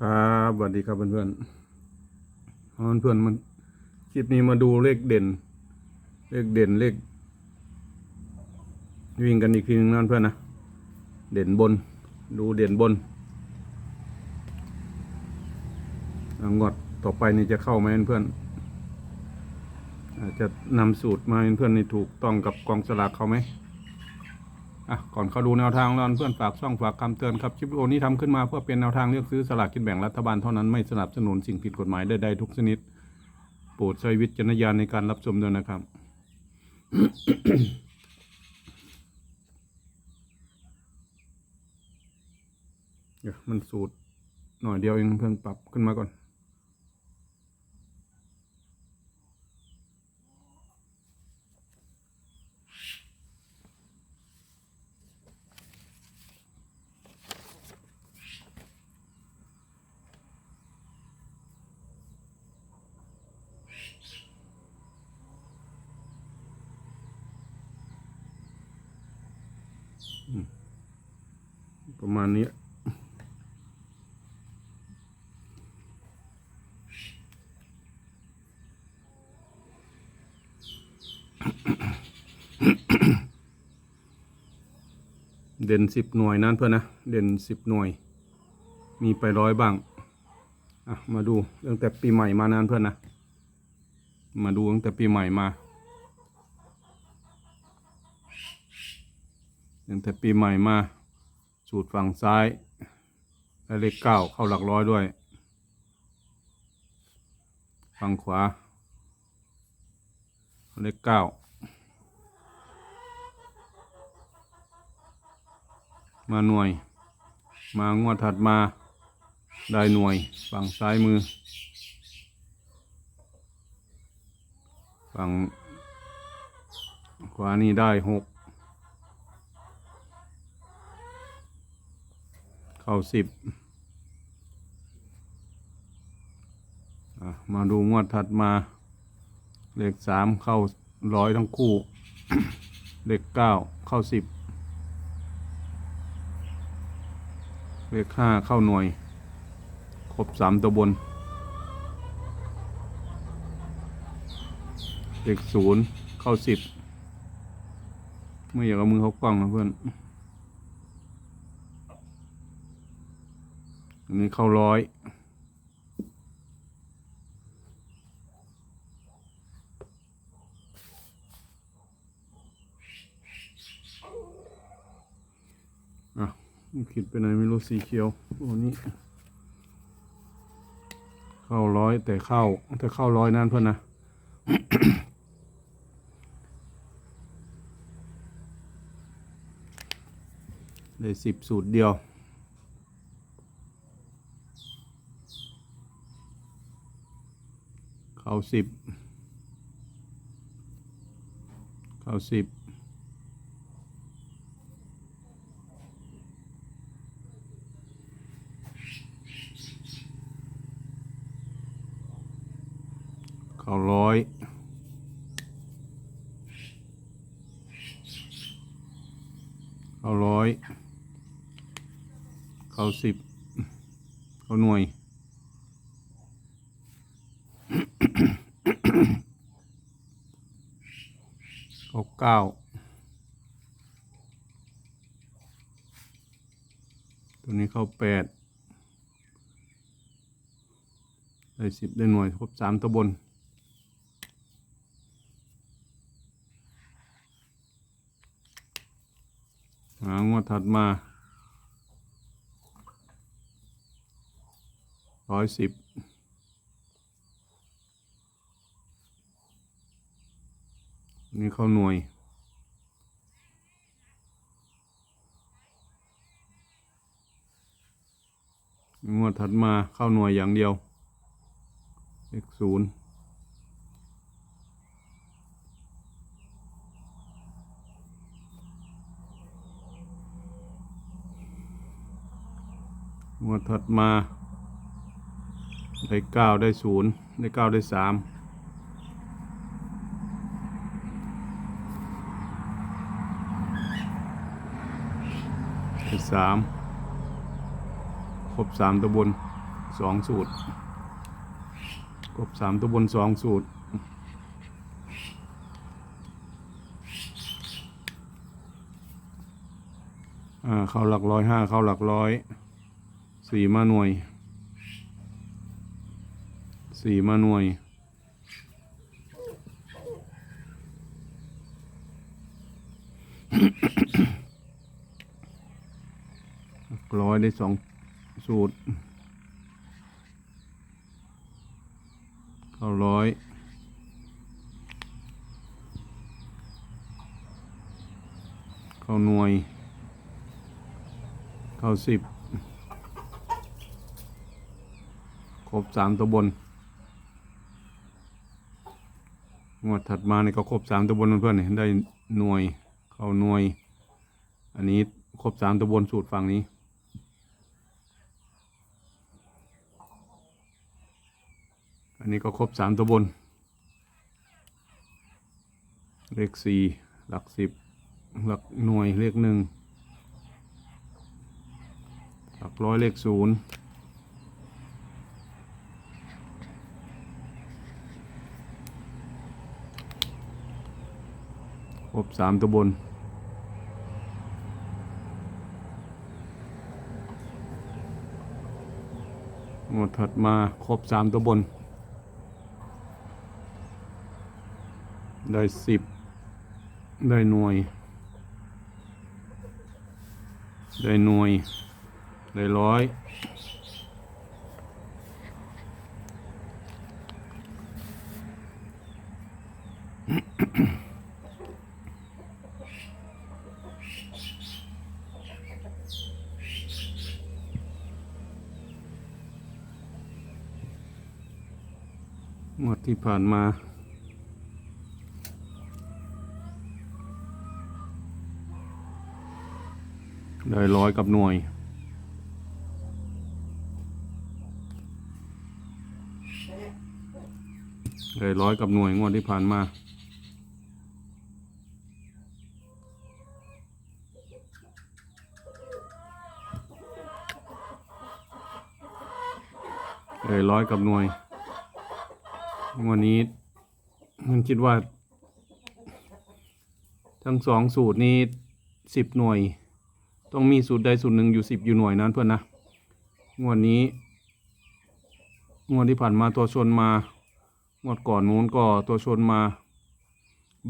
ครับสวัสดีครับเพื่อนๆเอาเพื่อนๆมันคลิปนี้มาดูเลขเด่น เลขเด่นเลขวิ่งกันอีกทีนึงนั่นเพื่อนนะเด่นบน ดูเด่นบนเอางวดต่อไปนี่จะเข้าไหมเพื่อนอาจจะนำสูตรมาเพื่อนนี่ถูกต้องกับกองสลากเขาไหม อะก่อนเข้าดูแนวทางแล้วเพื่อนฝากช่องฝากคำเตือนครับคลิปวิดีโอนี้ทำขึ้นมาเพื่อเป็นแนวทางเลือกซื้อสลากกินแบ่งรัฐบาลเท่านั้นไม่สนับสนุนสิ่งผิดกฎหมายใดๆทุกชนิด โปรดใช้วิจารณญาณในการรับชมด้วยนะครับ เดี๋ยวมันสูตรหน่อยเดียวเองเพื่อนปรับขึ้นมาก่อน ประมาณนี้เด่นสิบหน่วยนั้นเพื่อนนะ เด่นสิบหน่วย มีไปร้อยบ้าง อะ มาดูตั้งแต่ปีใหม่มานานเพื่อนนะ มาดูตั้งแต่ปีใหม่มา ตั้งแต่ปีใหม่มา สูตรฝั่งซ้ายและเลขเก้าเข้าหลักร้อยด้วย ฝั่งขวา เลขเก้ามาหน่วย มางวดถัดมา ได้หน่วย ฝั่งซ้ายมือ ฝั่งขวานี่ได้หก เข้าสิบมาดูงวดถัดมา เลขสามเข้าร้อยทั้งคู่ เลขเก้าเข้าสิบเลขห้าเข้าหน่วย ครบสามตัวบน เลขศูนย์เข้าสิบไม่อยากเอามือเขากล้องนะเพื่อน อันนี้เข้าร้อยอะขีดไปไหนไม่รู้สีเขียวโอ้นี่เข้าร้อยแต่เข้าแต่เข้าร้อยนั่นเพื่อนนะได้สิบสูตรเดียว เข้าสิบเข้าสิบเข้าร้อยเข้าร้อยเข้าสิบเข้าหน่วย เก้าตัวนี้เข้าแปดได้สิบได้หน่วยครบสามตัวบนหางวดถัดมาร้อยสิบนี่เข้าหน่วย งวด ถัดมาเข้าหน่วยอย่างเดียวเลขศูนย์งวดถัดมา ได้เก้าได้ศูนย์ได้เก้าได้สามได้สาม ครบสามตัวบนสองสูตรกบสามตัวบนสองสูตร อ่า เข้าหลักร้อยห้าเข้าหลักร้อยสี่มาหน่วยสี่มาหน่วยหลักร้อยได้สอง สูตรเข้าร้อยเข้าหน่วย เข้าสิบครบสามตัวบน งวดถัดมานี่ก็ครบสามตัวบนเพื่อนๆนี่ได้หน่วย เข้าหน่วย อันนี้ครบสามตัวบนสูตรฝั่งนี้ อันนี้ก็ครบสามตัวบน เลขสี่หลักสิบหลักหน่วยเลขหนึ่งหลักร้อยเลขศูนย์ครบสามตัวบนงวดถัดมาครบสามตัวบน ได้สิบได้หน่วย ได้หน่วย ได้ร้อย งวดที่ผ่านมา ได้ร้อยกับหน่วย ได้ร้อยกับหน่วยงวดที่ผ่านมาได้ร้อยกับหน่วย วันนี้มันคิดว่า ทั้งสองสูตรนี้สิบหน่วย ต้องมีสูตรใดสูตรหนึ่งอยู่สิบอยู่หน่วยนั้นเพื่อนนะ งวดนี้ งวดที่ผ่านมาตัวชนมา งวดก่อนนู้นก็ตัวชนมา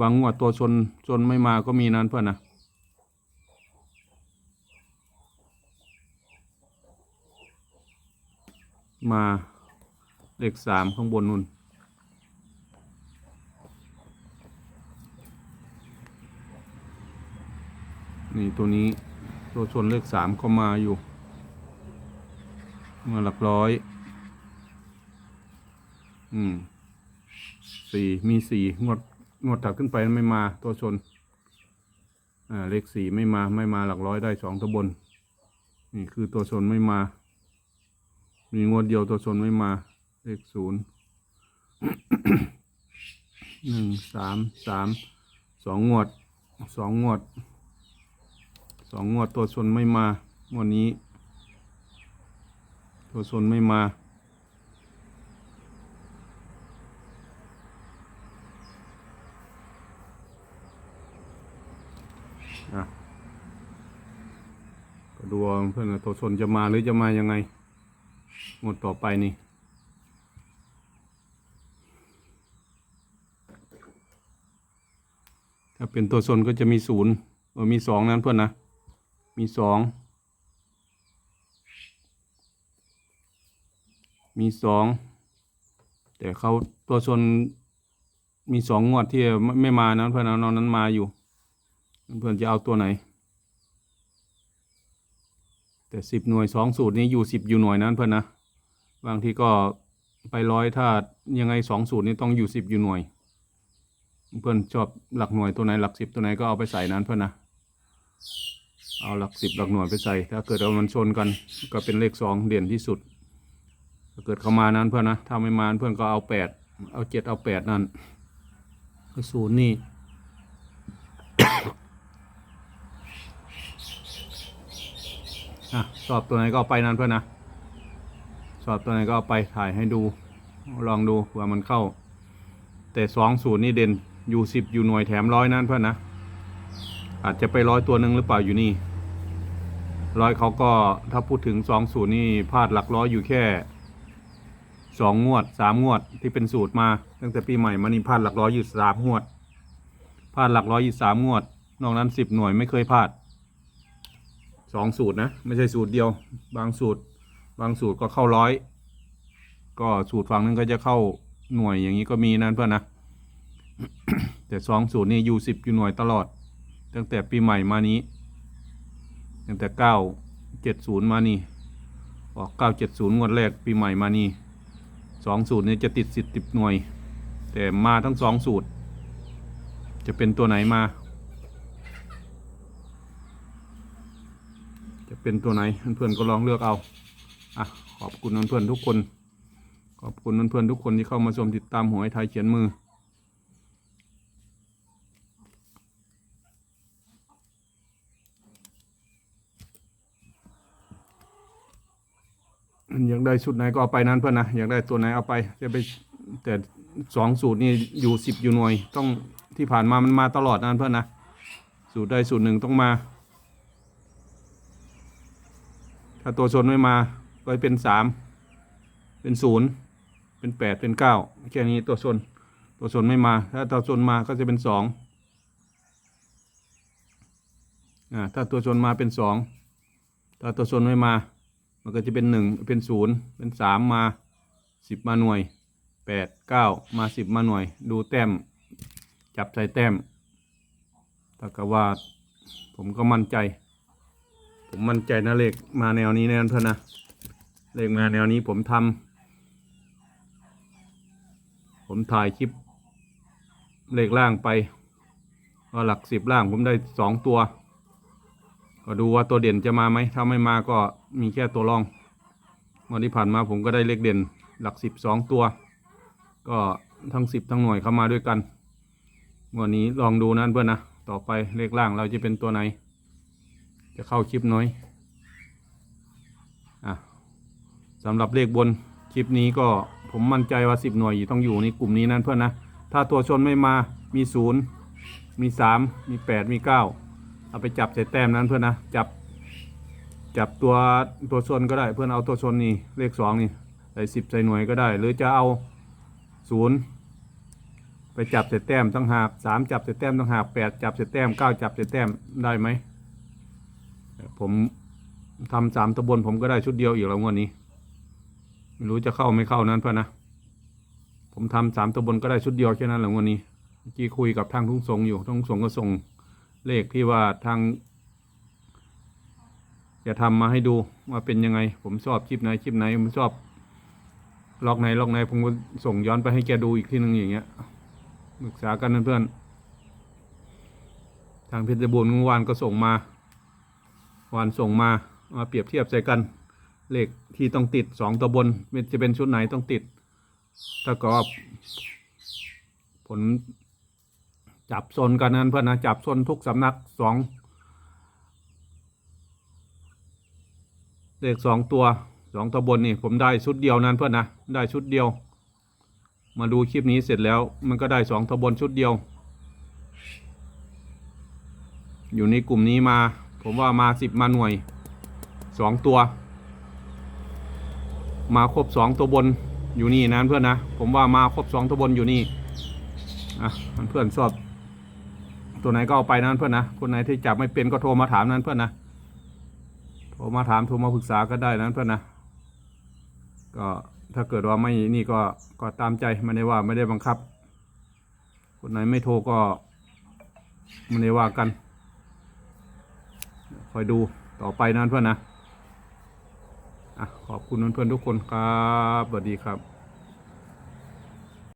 บางงวดตัวชนชนไม่มาก็มีนั้นเพื่อนนะมาเลขสามข้างบนนู่นนี่ตัวนี้ ตัวชนเลขสามก็มาอยู่มาหลักร้อย อืมสี่มีสี่งวดงวดถัดขึ้นไปไม่มาตัวชน อ่า เลขสี่ไม่มาไม่มาหลักร้อยได้สองตัวบน นี่คือตัวชนไม่มา มีงวดเดียวตัวชนไม่มา เลขศูนย์หนึ่งสามสามสองงวดสองงวด องงวดตัวชนไม่มางวดนี้ ตัวชนไม่มาอะก็ดูเพื่อนตัวชนจะมาหรือจะมายังไง งวดต่อไปนี่ถ้าเป็นตัวชนก็จะมีศูนย์เออมีสองนั้นเพื่อนนะ มีสองมีสองแต่เขาตัวชนมีสองงวดที่ไม่ไม่มานะเพื่อนเอานอนนั้นมาอยู่ เพื่อนจะเอาตัวไหน แต่สิบหน่วยสองสูตรนี้อยู่สิบอยู่หน่วยนั้นเพื่อนนะบางทีก็ไปร้อยถ้ายังไงสองสูตรนี้ต้องอยู่สิบอยู่หน่วย เพื่อนชอบหลักหน่วยตัวไหนหลักสิบตัวไหนก็เอาไปใส่นั้นเพื่อนนะ เอาหลักสิบหลักหน่วยไปใส่ ถ้าเกิดเอามันชนกันก็เป็นเลขสองเด่นที่สุด ถ้าเกิดเขามานั้นเพื่อนนะ ถ้าไม่มาเพื่อนก็เอาแปดเอาเจ็ดเอาแปดนั่นก็ศูนย์นี่อะชอบตัวไหนก็เอาไปนั้นเพื่อนนะ สอบตัวไหนก็เอาไปถ่ายให้ดู ลองดูเผื่อมันเข้า แต่สองศูนย์นี่เด่นอยู่สิบอยู่หน่วยแถมร้อยนั่นเพื่อนนะ อาจจะไปร้อยตัวหนึ่งหรือเปล่าอยู่นี่ ร้อยเขาก็ถ้าพูดถึงสองศูนย์นี่พลาดหลักร้อยอยู่แค่สองงวดสามงวดที่เป็นสูตรมา ตั้งแต่ปีใหม่มานี่พลาดหลักร้อยอยู่สามงวดพลาดหลักร้อยอยู่สามงวด นอกนั้นสิบหน่วยไม่เคยพลาดสองสูตรนะ ไม่ใช่สูตรเดียว บางสูตร บางสูตรก็เข้าร้อย ก็สูตรฝั่งนึงก็จะเข้าหน่วยอย่างนี้ก็มีนั่นเพื่อนนะ แต่สองสูตรนี่อยู่สิบอยู่หน่วยตลอด ตั้งแต่ปีใหม่มานี้ ตั้งแต่เก้าเจ็ดศูนย์มานี่ออกเก้าเจ็ดศูนย์งวดแรกปีใหม่มานี่สองสูตรนี่จะติดสิบติดหน่วย แต่มาทั้งสองสูตร จะเป็นตัวไหนมา จะเป็นตัวไหนเพื่อนๆก็ลองเลือกเอาอะขอบคุณเพื่อนๆทุกคน ขอบคุณเพื่อนๆทุกคนที่เข้ามาชมติดตามหวยไทยเขียนมือ อยาก ได้ชุดไหนก็เอาไปนั้นเพื่อนนะอยากได้ตัวไหนเอาไปจะไปแต่สองสูตรนี่อยู่สิบอยู่หน่วย ต้องที่ผ่านมามันมาตลอดนั้นเพื่อนนะสูตรใดสูตรหนึ่งต้องมา ถ้าตัวชนไม่มาก็เป็นสามเป็นศูนย์เป็นแปดเป็นเก้าแค่นี้ตัวชนตัวชนไม่มา ถ้าตัวชนมาก็จะเป็นสองอ่าถ้าตัวชนมาเป็นสองถ้าตัวชนไม่มา มันก็จะเป็นหนึ่งเป็นศูนย์เป็นสามมาสิบมาหน่วยแปดเก้ามาสิบมาหน่วย ดูแต้ม จับใส่แต้มถ้ากับว่าผมก็มั่นใจ ผมมั่นใจนะเลขมาแนวนี้แน่นเพื่อนนะเลขมาแนวนี้ผมทำผมถ่ายคลิป เลขล่างไปว่าหลักสิบล่างผมได้สองตัว ก็ดูว่าตัวเด่นจะมาไหมถ้าไม่มาก็มีแค่ตัวรองวันที่ผ่านมาผมก็ได้เลขเด่นหลักสิบสองตัว ก็ทั้งสิบทั้งหน่วยเข้ามาด้วยกันวันนี้ลองดูนะเพื่อนนะต่อไปเลขล่างเราจะเป็นตัวไหน จะเข้าคลิปน้อยอะสำหรับเลขบนคลิปนี้ก็ผมมั่นใจว่าสิบหน่วยต้องอยู่ในกลุ่มนี้นั่นเพื่อนนะถ้าตัวชนไม่มามีศูนย์มีสามมีแปดมีเก้า เอาไปจับใส่แต้มนั้นเพื่อนนะจับ จับตัวตัวชนก็ได้เพื่อนเอาตัวชนนี่เลขสองนี่ใส่สิบใส่หน่วยก็ได้ หรือจะเอาศูนย์ไปจับใส่แต้มตั้งหากสามจับใส่แต้มตั้งหากแปดจับใส่แต้มเก้าจับใส่แต้มได้ไหมผมทำสามตะบนผมก็ได้ชุดเดียวอีกแล้วงวดนี้ไม่รู้จะเข้าไม่เข้านั้นเพื่อนนะผมทำสามตะบนก็ได้ชุดเดียวแค่นั้นแหละงวดนี้เมื่อกี้คุยกับทางทุ่งสงอยู่ทุ่งสงก็ส่ง เลขที่ว่าทาง จะทำมาให้ดูว่าเป็นยังไง ผมชอบคลิปไหนคลิปไหนผมชอบล็อกไหนล็อกไหนผมก็ส่งย้อนไปให้แกดูอีกทีหนึ่งอย่างเงี้ยปรึกษากันเพื่อนทางเพชรบูรณ์เมื่อวานก็ส่งมาวันส่งมามาเปรียบเทียบใส่กัน เลขที่ต้องติดสองตัวบนมันจะเป็นชุดไหนต้องติดถ้าก็ผล จับโซนกันนั้นเพื่อนนะจับโซนทุกสำนักสองเลขสองตัวสองตัวบนนี่ผมได้ชุดเดียวนั้นเพื่อนนะได้ชุดเดียว มาดูคลิปนี้เสร็จแล้ว มันก็ได้สองตัวบนชุดเดียว อยู่ในกลุ่มนี้มา ผมว่ามาสิบมาหน่วยสองตัว มาครบสองตัวบนอยู่นี่นะเพื่อนนะผมว่ามาครบสองตัวบนอยู่นี่อะเพื่อนชอบ ตัวไหนก็เอาไปนั้นเพื่อนนะคนไหนที่จับไม่เป็นก็โทรมาถามนั้นเพื่อนนะโทรมาถามโทรมาปรึกษาก็ได้นั้นเพื่อนนะก็ถ้าเกิดว่าไม่นี่ก็ก็ตามใจไม่ได้ว่าไม่ได้บังคับ คนไหนไม่โทรก็ไม่ได้ว่ากันคอยดูต่อไปนั้นเพื่อนนะอะขอบคุณเพื่อนๆทุกคนครับสวัสดีครับ